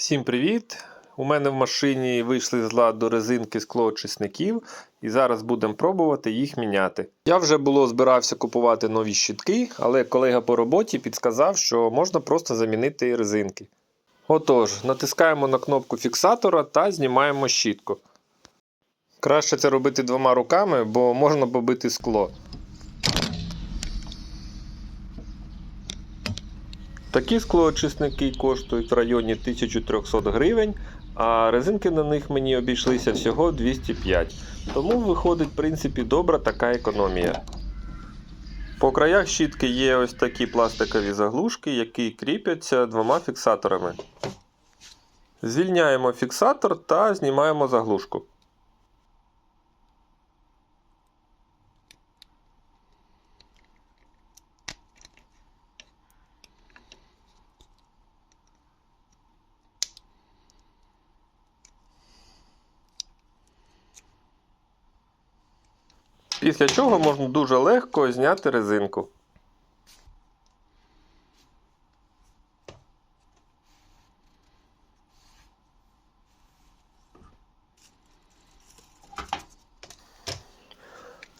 Всім привіт! У мене в машині вийшли з ладу резинки склоочисників, і зараз будемо пробувати їх міняти. Я вже було збирався купувати нові щітки, але колега по роботі підсказав, що можна просто замінити резинки. Отож, натискаємо на кнопку фіксатора та знімаємо щітку. Краще це робити двома руками, бо можна побити скло. Такі склоочисники коштують в районі 1300 гривень, а резинки на них мені обійшлися всього 205. Тому виходить, в принципі, добра така економія. По краях щітки є ось такі пластикові заглушки, які кріпляться двома фіксаторами. Звільняємо фіксатор та знімаємо заглушку. Після чого можна дуже легко зняти резинку.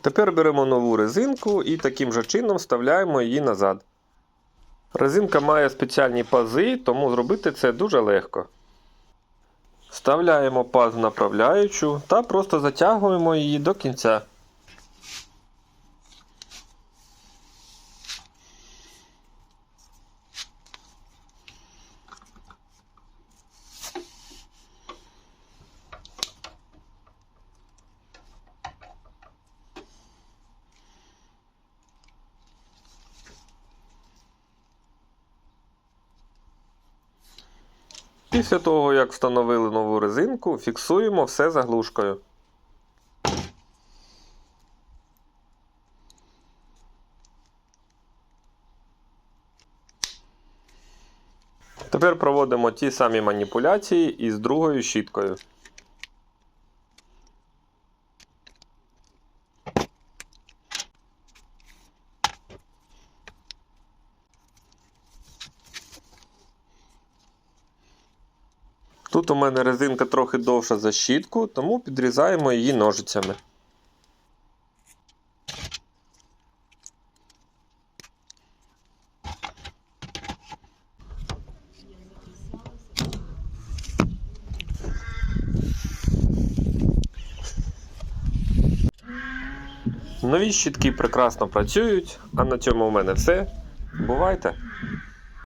Тепер беремо нову резинку і таким же чином вставляємо її назад. Резинка має спеціальні пази, тому зробити це дуже легко. Вставляємо паз в направляючу та просто затягуємо її до кінця. Після того, як встановили нову резинку, фіксуємо все заглушкою. Тепер проводимо ті самі маніпуляції із другою щіткою. Тут у мене резинка трохи довша за щітку, тому підрізаємо її ножицями. Нові щітки прекрасно працюють, а на цьому у мене все. Бувайте!